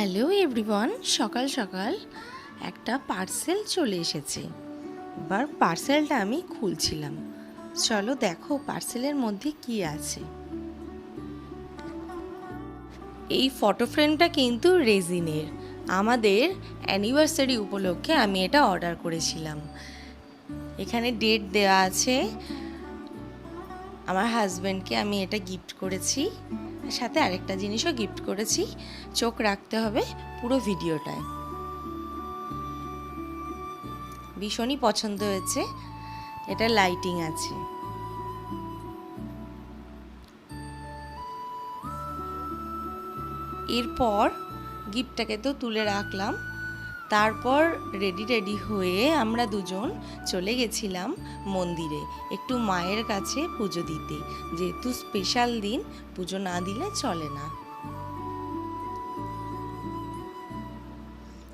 Hello everyone, সকাল সকাল একটা পার্সেল চলে এসেছে। এবার পার্সেলটা আমি খুলছিলাম। চলো দেখো পার্সেলের মধ্যে কি আছে। এই ফটো ফ্রেমটা কিন্তু রেজিনের। আমাদের অ্যানিভার্সারি উপলক্ষে আমি এটা অর্ডার করেছিলাম। এখানে ডেট দেওয়া আছে। আমার হাজব্যান্ডকে আমি এটা গিফট করেছি। সাথে আরেকটা জিনিসও গিফট করেছি। চোখ রাখতে হবে পুরো ভিডিওটায়। ভীষণই পছন্দ হয়েছে। এটা লাইটিং আছে। এরপর গিফটটাকে তো তুলে রাখলাম। তারপর রেডি রেডি হয়ে আমরা দুজন চলে গেছিলাম মন্দিরে একটু মায়ের কাছে পুজো দিতে। যেহেতু স্পেশাল দিন, পুজো না দিলে চলে না।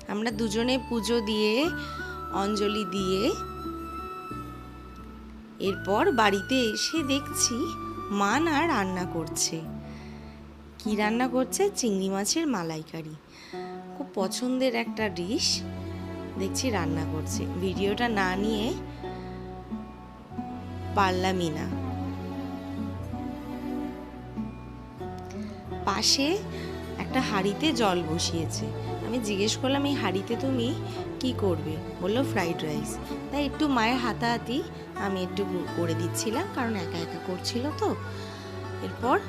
আমরা দুজনে পুজো দিয়ে, অঞ্জলি দিয়ে, এরপর বাড়িতে এসে দেখছি মা না রান্না করছে। কি রান্না করছে? চিংড়ি মাছের মালাইকারি। খুব পছন্দের একটা ডিশ। দেখছি রান্না করছে। ভিডিওটা না নিয়ে পারলামই না। পাশে একটা হাঁড়িতে জল বসিয়েছে। আমি জিজ্ঞেস করলাম, এই হাঁড়িতে তুমি কি করবে? বলল, ফ্রাইড রাইস। তাই একটু মায়ের হাতাহাতি আমি একটু করে দিচ্ছিলাম, কারণ একা একা করছিল তো। এরপর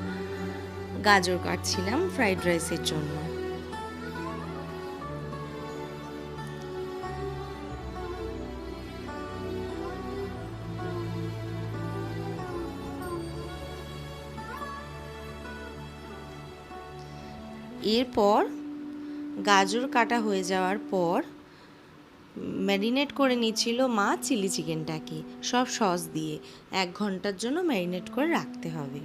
গাজর কাটছিলাম ফ্রাইড রাইসের জন্য। এরপর গাজর কাটা হয়ে যাওয়ার পর ম্যারিনেট করে নিচ্ছিল মা চিলি চিকেনটাকে। সব সস দিয়ে এক ঘণ্টার জন্য ম্যারিনেট করে রাখতে হবে।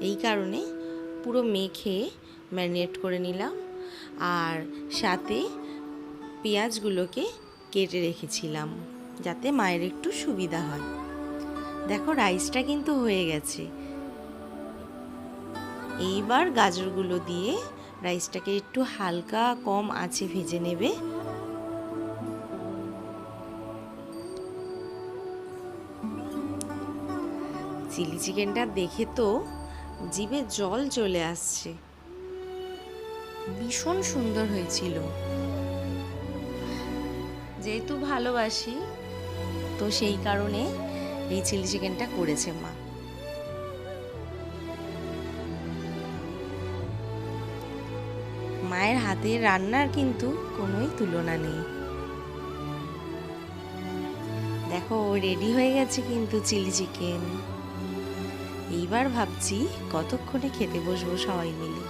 এই কারণে পুরো মেখে ম্যারিনেট করে নিলাম আর সাথে পেঁয়াজগুলোকে কেটে রেখেছিলাম যাতে মায়ের একটু সুবিধা হয়। দেখো, রাইসটা কিন্তু হয়ে গেছে। এইবার গাজরগুলো দিয়ে রাইসটাকে একটু হালকা কম আছে ভেজে নেবে। চিলি চিকেনটা দেখে তো জিভে জল চলে আসছে। ভীষণ সুন্দর হয়েছিল। যেহেতু ভালোবাসি, তো সেই কারণে এই চিলি চিকেনটা করেছে মা। মায়ের হাতের রান্নার কিন্তু কোনোই তুলনা নেই। দেখো রেডি হয়ে গেছে কিন্তু চিলি চিকেন এইবার ভাবছি কতক্ষণে খেতে বসবো সবাই মিলে।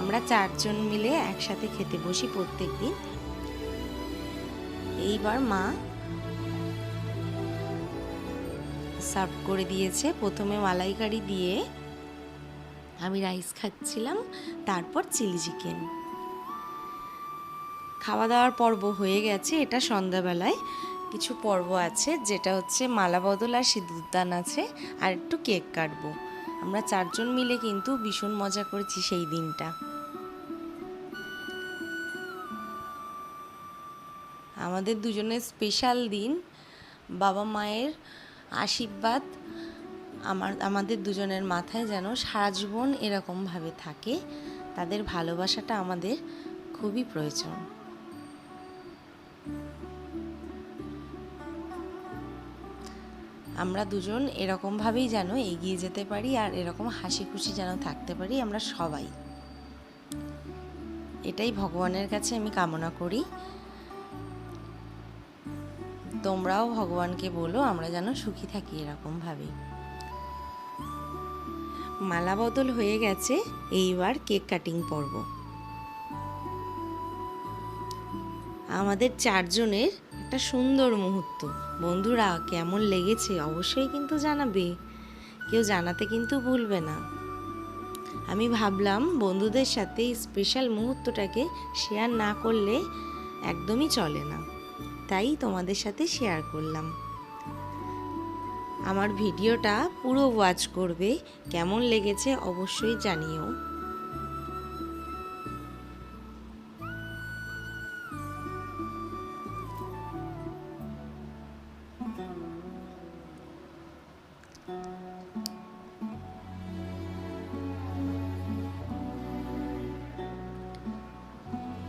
আমরা চারজন মিলে একসাথে খেতে বসি প্রত্যেক দিন এইবার মা সার্ভ করে দিয়েছে। প্রথমে মালাইকারি দিয়ে আমি রাইস খাচ্ছিলাম, তারপর চিলি চিকেন খাওয়া দাওয়ার পর্ব হয়ে গেছে, এটা সন্ধ্যাবেলায়। কিছু পর্ব আছে, যেটা হচ্ছে মালা বদল আর সিঁদুরদান আছে, আর একটু কেক কাটবো। আমরা চারজন মিলে কিন্তু ভীষণ মজা করেছি সেই দিনটা। আমাদের দুজনের স্পেশাল দিন, বাবা মায়ের আশীর্বাদ, আমার, আমাদের দুজনের মাথায় যেন সারা জীবন এরকমভাবে থাকে। তাদের ভালোবাসাটা আমাদের খুবই প্রয়োজন। আমরা দুজন এরকমভাবেই যেন এগিয়ে যেতে পারি আর এরকম হাসি খুশি যেন থাকতে পারি আমরা সবাই। এটাই ভগবানের কাছে আমি কামনা করি। তোমরাও ভগবানকে বলো, আমরা যেন সুখী থাকি এরকমভাবেই। মালা বদল হয়ে গেছে, এইবার কেক কাটিং পর্ব। আমাদের চারজনের একটা সুন্দর মুহূর্ত। বন্ধুরা, কেমন লেগেছে অবশ্যই কিন্তু জানাবে। কেউ জানাতে কিন্তু ভুলবে না। আমি ভাবলাম বন্ধুদের সাথে স্পেশাল মুহূর্তটাকে শেয়ার না করলে একদমই চলে না। তাই তোমাদের সাথে শেয়ার করলাম। আমার ভিডিওটা পুরো ওয়াচ করবে। কেমন লেগেছে অবশ্যই জানিও।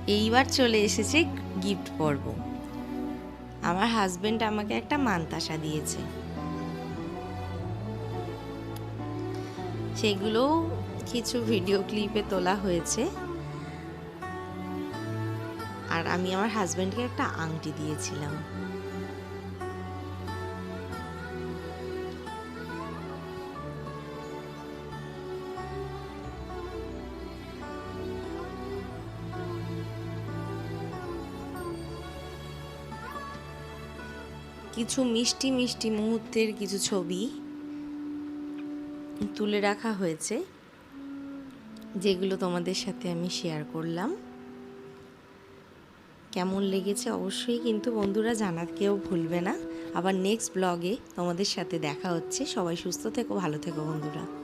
এইবার চলে এসেছে গিফট পর্ব। আমার হাজবেন্ড আমাকে একটা মানতাসা দিয়েছে। সেগুলো কিছু ভিডিও ক্লিপে তোলা হয়েছে। আর আমি আমার হাজবেন্ডকে একটা আংটি দিয়েছিলাম। কিছু মিষ্টি মিষ্টি মুহূর্তের কিছু ছবি তুলে রাখা হয়েছে, যেগুলো তোমাদের সাথে আমি শেয়ার করলাম। কেমন লেগেছে অবশ্যই কিন্তু বন্ধুরা জানার কেউ ভুলবে না। আবার নেক্সট ব্লগে তোমাদের সাথে দেখা হচ্ছে। সবাই সুস্থ থেকো, ভালো থেকো বন্ধুরা।